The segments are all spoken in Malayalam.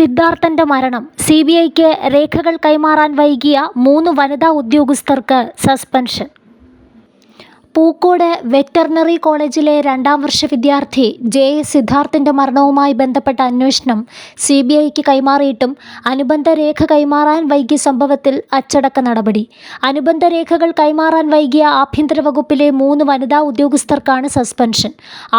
സിദ്ധാർത്ഥന്റെ മരണം. സി ബി ഐക്ക് രേഖകൾ കൈമാറാൻ വൈകിയ മൂന്ന് വനിതാ ഉദ്യോഗസ്ഥർക്ക് സസ്പെൻഷൻ. പൂക്കോട് വെറ്ററിനറി കോളേജിലെ രണ്ടാം വർഷ വിദ്യാർത്ഥി ജെ എ സിദ്ധാർത്ഥിന്റെ മരണവുമായി ബന്ധപ്പെട്ട അന്വേഷണം സി ബി ഐക്ക് കൈമാറിയിട്ടും അനുബന്ധ രേഖ കൈമാറാൻ വൈകിയ സംഭവത്തിൽ അച്ചടക്ക നടപടി. അനുബന്ധ രേഖകൾ കൈമാറാൻ വൈകിയ ആഭ്യന്തര വകുപ്പിലെ മൂന്ന് വനിതാ ഉദ്യോഗസ്ഥർക്കാണ് സസ്പെൻഷൻ.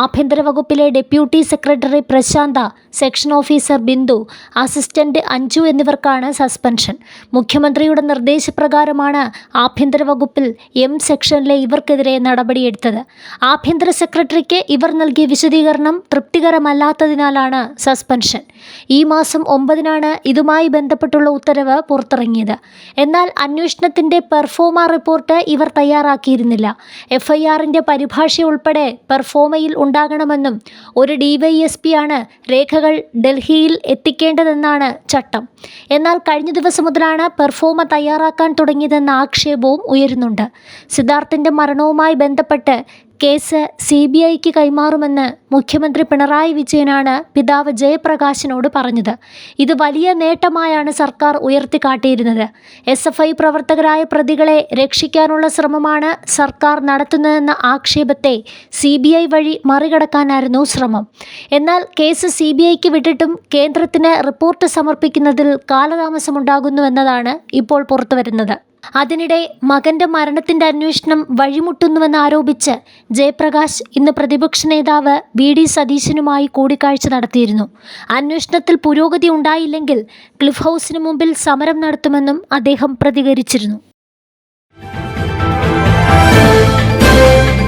ആഭ്യന്തര വകുപ്പിലെ deputy secretary Prashanth section officer Bindu assistant Anju എന്നിവർക്കാണ് സസ്പെൻഷൻ. മുഖ്യമന്ത്രിയുടെ നിർദ്ദേശപ്രകാരമാണ് ആഭ്യന്തര വകുപ്പിൽ എം സെക്ഷനിലെ ഇവർക്കെതിരെ നടപടിയെടുത്തത്. ആഭ്യന്തര സെക്രട്ടറിക്ക് ഇവർ നൽകിയ വിശദീകരണം തൃപ്തികരമല്ലാത്തതിനാലാണ് സസ്പെൻഷൻ. ഈ മാസം ഒമ്പതിനാണ് ഇതുമായി ബന്ധപ്പെട്ടുള്ള ഉത്തരവ് പുറത്തിറങ്ങിയത്. എന്നാൽ അന്വേഷണത്തിന്റെ പെർഫോമ റിപ്പോർട്ട് ഇവർ തയ്യാറാക്കിയിരുന്നില്ല. എഫ് ഐ ആറിന്റെ പരിഭാഷ ഉൾപ്പെടെ പെർഫോമയിൽ ഉണ്ടാകണമെന്നും ഒരു ഡിവൈഎസ്പി ആണ് രേഖകൾ ഡൽഹിയിൽ എത്തിക്കേണ്ടതെന്നാണ് ചട്ടം. എന്നാൽ കഴിഞ്ഞ ദിവസം മുതലാണ് പെർഫോമ തയ്യാറാക്കാൻ തുടങ്ങിയതെന്ന ആക്ഷേപവും ഉയരുന്നുണ്ട്. സിദ്ധാർത്ഥിന്റെ മരണവുമായി ബന്ധപ്പെട്ട് കേസ് സി ബി ഐക്ക് കൈമാറുമെന്ന് മുഖ്യമന്ത്രി പിണറായി വിജയനാണ് പിതാവ് ജയപ്രകാശിനോട് പറഞ്ഞത്. ഇത് വലിയ നേട്ടമായാണ് സർക്കാർ ഉയർത്തിക്കാട്ടിയിരുന്നത്. എസ് എഫ് ഐ പ്രവർത്തകരായ പ്രതികളെ രക്ഷിക്കാനുള്ള ശ്രമമാണ് സർക്കാർ നടത്തുന്നതെന്ന ആക്ഷേപത്തെ സി ബി ഐ വഴി മറികടക്കാനായിരുന്നു ശ്രമം. എന്നാൽ കേസ് സി ബി ഐക്ക് വിട്ടിട്ടും കേന്ദ്രത്തിന് റിപ്പോർട്ട് സമർപ്പിക്കുന്നതിൽ കാലതാമസമുണ്ടാകുന്നുവെന്നതാണ് ഇപ്പോൾ പുറത്തുവരുന്നത്. അതിനിടെ മകന്റെ മരണത്തിന്റെ അന്വേഷണം വഴിമുട്ടുന്നുവെന്ന് ആരോപിച്ച് ജയപ്രകാശ് ഇന്ന് പ്രതിപക്ഷ നേതാവ് വി ഡി സതീശനുമായി കൂടിക്കാഴ്ച നടത്തിയിരുന്നു. അന്വേഷണത്തിൽ പുരോഗതി ഉണ്ടായില്ലെങ്കിൽ ക്ലിഫ് ഹൗസിന് മുമ്പിൽ സമരം നടത്തുമെന്നും അദ്ദേഹം പ്രതികരിച്ചിരുന്നു.